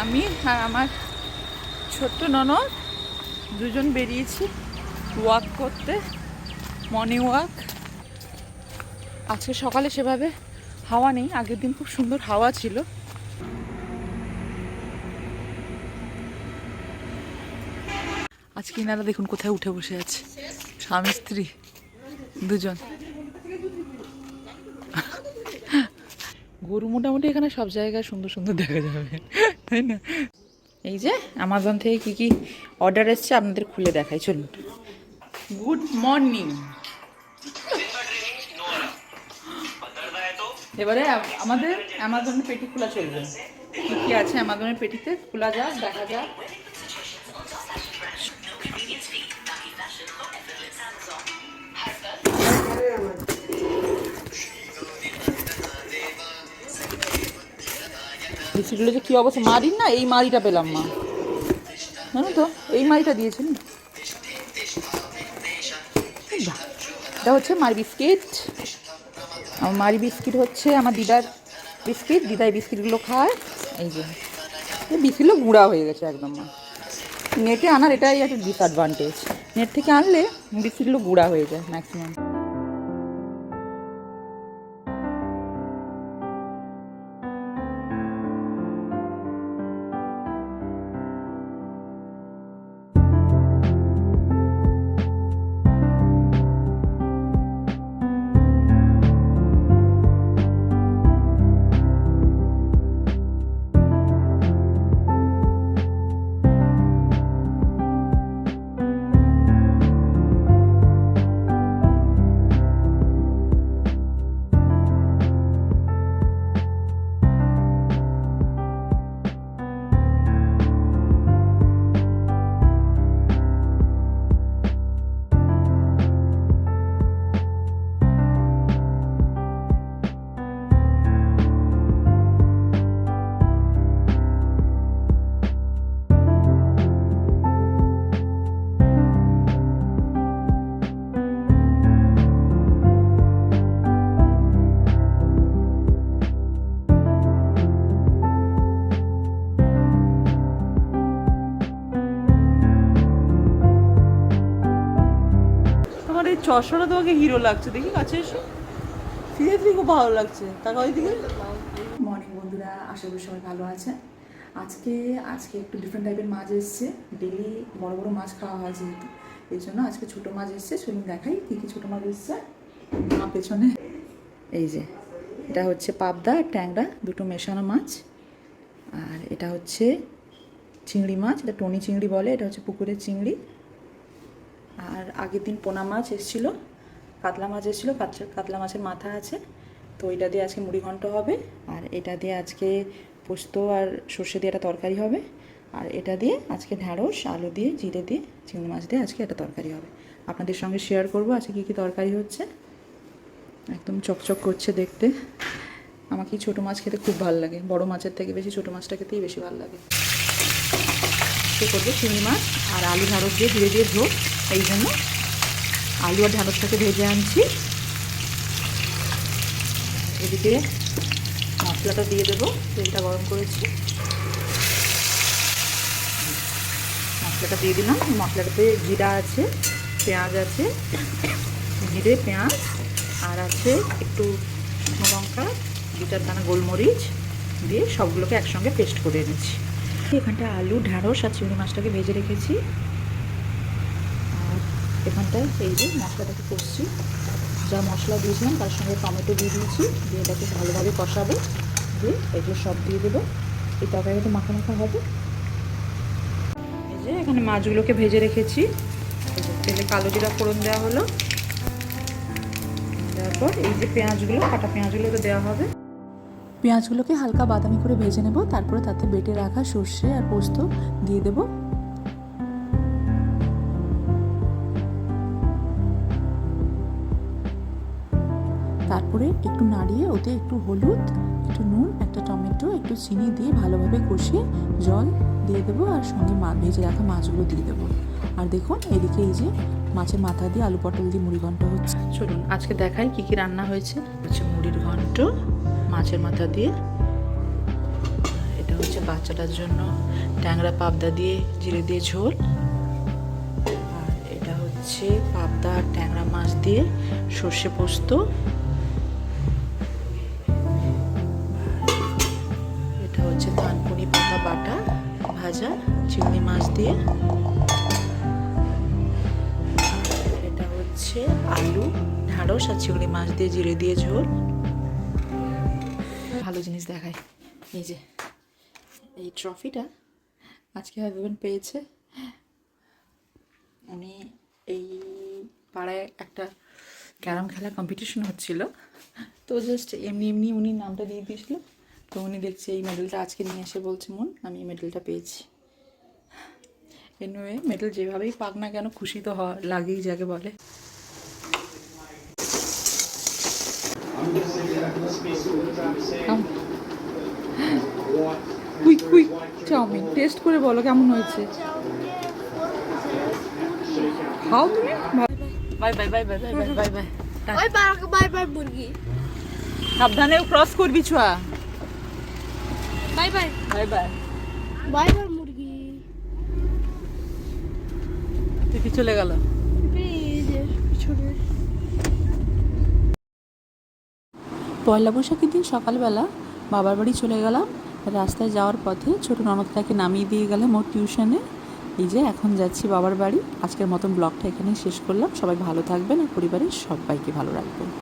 আমি আর আমার ছোট্ট ননদ দুজন বেরিয়েছি ওয়াক করতে মর্নিং ওয়াক আজকে সকালে সেভাবে হাওয়া নেই, আগের দিন খুব সুন্দর হাওয়া ছিল। আজকে ইনারা দেখুন কোথায় উঠে বসে আছে। স্বামী, স্ত্রী, দুজন। গরু মোটামুটি এখানে সব জায়গায় সুন্দর সুন্দর দেখা যাবে। তাই না? এই যে অ্যামাজন থেকে কি কি অর্ডার এসছে আপনাদের খুলে দেখাই চলুন। গুড মর্নিং এবারে আমাদের অ্যামাজনের পেটি খোলা চলবে। কী কি আছে অ্যামাজনের পেটিতে? খোলা যাক দেখা যাক। বিস্কিটগুলো যে কী অবস্থা? মারির না? এই মারিটা পেলাম মা। জানো তো? এই মারিটা দিয়েছেন। এটা হচ্ছে মারি বিস্কিট। আমার মারি বিস্কিট হচ্ছে আমার দিদার বিস্কিট। দিদা এই বিস্কিটগুলো খায়। এই যে। বিস্কিটগুলো গুঁড়া হয়ে গেছে একদম মা। নেটে আনার এটাই একটা ডিসঅ্যাডভান্টেজ নেট থেকে আনলে বিস্কিটগুলো গুঁড়া হয়ে যায় ম্যাক্সিমাম চশমাটা তোমাকে হিরো লাগছে। দেখি কাছে এসো। সিরিয়াসলি খুব ভালো লাগছে। টাকা ওইদিকে মর্নিং বন্ধুরা, আশা করি সবাই ভালো আছে আজকে আজকে একটু ডিফারেন্ট টাইপের মাছ এসছে। ডেলি বড় বড় মাছ খাওয়া হয় যেহেতু। এই জন্য আজকে ছোটো মাছ এসছে। চলুন দেখাই কী কী ছোটো মাছ এসছে। মা পেছনে। এই যে, এটা হচ্ছে পাবদা, ট্যাংরা, দুটো মেশানো মাছ। আর এটা হচ্ছে চিংড়ি মাছ। এটা টনি চিংড়ি বলে, এটা হচ্ছে পুকুরের চিংড়ি। আর আগের দিন পোনা মাছ এসেছিল, কাতলা মাছ এসেছিল, কাতলা মাছের মাথা আছে, তো এটা দিয়ে আজকে মুড়ি ঘন্ট হবে, আর এটা দিয়ে আজকে পোস্ত আর সর্ষে দিয়ে একটা তরকারি হবে, আর এটা দিয়ে আজকে ঢ্যাঁড়স, আলু দিয়ে, জিরে দিয়ে, চিংড়ি মাছ দিয়ে আজকে একটা তরকারি হবে। আপনাদের সঙ্গে শেয়ার করব আজকে কী কী তরকারি হচ্ছে। একদম চকচক করছে দেখতে। আমাকে ছোটো মাছ খেতে খুব ভালো লাগে, বড় মাছের থেকে বেশি ছোটো মাছটা খেতেই বেশি ভালো লাগে। সে করব চিংড়ি মাছ আর আলু ঢাঁড়স দিয়ে ধীরে ধীরে ঝোল। এই জন্য আলু আর ঢাঁড়সটাকে ভেজে আনছি। এদিকে মশলাটা দিয়ে দেবো, তেলটা গরম করেছি। মশলাটা দিয়ে দিলাম, মশলাটাতে জিরা আছে, পেঁয়াজ আছে, জিরে, পেঁয়াজ, আর আছে একটু লঙ্কা, দু চার দানা গোলমরিচ দিয়ে সবগুলোকে একসঙ্গে পেস্ট করে এনেছি। এখানটা আলু, ঢ্যাঁড়স আর চিংড়ি মাছটাকে ভেজে রেখেছি। আর এখানটায় এই যে মশলাটাকে কষছি। যা মশলা দিয়েছিলাম, তার সঙ্গে টমেটো দিয়ে দিয়েছি, দিয়ে এটাকে ভালোভাবে কষাবে। দিয়ে এগুলো সব দিয়ে দেবো। এই তরকারিটা মাখা মাখা হবে। এই যে এখানে মাছগুলোকে ভেজে রেখেছি। তেলে কালো জিরা ফোড়ন দেওয়া হলো। দেওয়ার পর এই যে পেঁয়াজগুলো, কাটা পেঁয়াজগুলো তো দেওয়া হবে। পেঁয়াজগুলোকে হালকা বাদামি করে ভেজে নেব, তারপরে তাতে বেটে রাখা সর্ষে আর পোস্ত দিয়ে দেব। তারপরে একটু নাড়িয়ে ওতে একটু হলুদ, একটু নুন, একটা টমেটো, একটু চিনি দিয়ে ভালোভাবে কষিয়ে জল দিয়ে দেবো আর সঙ্গে মা ভেজে রাখা মাছগুলো দিয়ে দেবো। আর দেখুন, এদিকে এই যে মাছের মাথা দিয়ে আলু পটল দিয়ে মুড়ি ঘন্ট হচ্ছে। চলুন, আজকে দেখাই কি কি রান্না হয়েছে। হচ্ছে মুড়ির ঘন্ট মাছের মাথা দিয়ে। এটা হচ্ছে বাচ্চাটার জন্য ট্যাংরা পাবদা দিয়ে জিরে দিয়ে ঝোল। আর এটা হচ্ছে পাবদা আর ট্যাংরা মাছ দিয়ে সর্ষে পোস্ত। এটা হচ্ছে থানকুনি পাতা বাটা ভাজা, চিংড়ি মাছ দিয়ে। হচ্ছে আলু, ঢ্যাঁড়স আর চিংড়ি মাছ দিয়ে জিরে দিয়ে ঝোল। ভালো জিনিস দেখায় এই যে, এই ট্রফিটা আজকে হাজবেন্ড পেয়েছে। উনি এই পাড়ায় একটা ক্যারাম খেলা কম্পিটিশন হচ্ছিল। তো জাস্ট এমনি এমনি উনি নামটা দিয়ে দিয়েছিল। তো উনি দেখছে এই মেডেলটা আজকে নিয়ে এসে বলছে, মন, আমি এই মেডেলটা পেয়েছি। এনিওয়ে মেডেল যেভাবেই পাক না কেন, খুশি তো হওয়া লাগেই যাকে বলে। কুইক কুইক চাউমিন টেস্ট করে বলো কেমন হয়েছে? খাও তুমি bye bye bye bye bye bye bye bye মুরগি। সাবধানে ক্রস করবি ছোয়া। বাই বাই বাই বাই বারবার মুরগি। দেখি চলে গেল এই যে পিছনে পয়লা বৈশাখের দিন সকালবেলা বাবার বাড়ি চলে গেলাম। রাস্তায় যাওয়ার পথে ছোট ননদটাকে নামিয়ে দিয়ে গেলাম ওর টিউশনে। এই যে এখন যাচ্ছি বাবার বাড়ি। আজকের মতন ব্লগটা এখানেই শেষ করলাম। সবাই ভালো থাকবেন আর পরিবারের সবাইকে ভালো রাখবেন।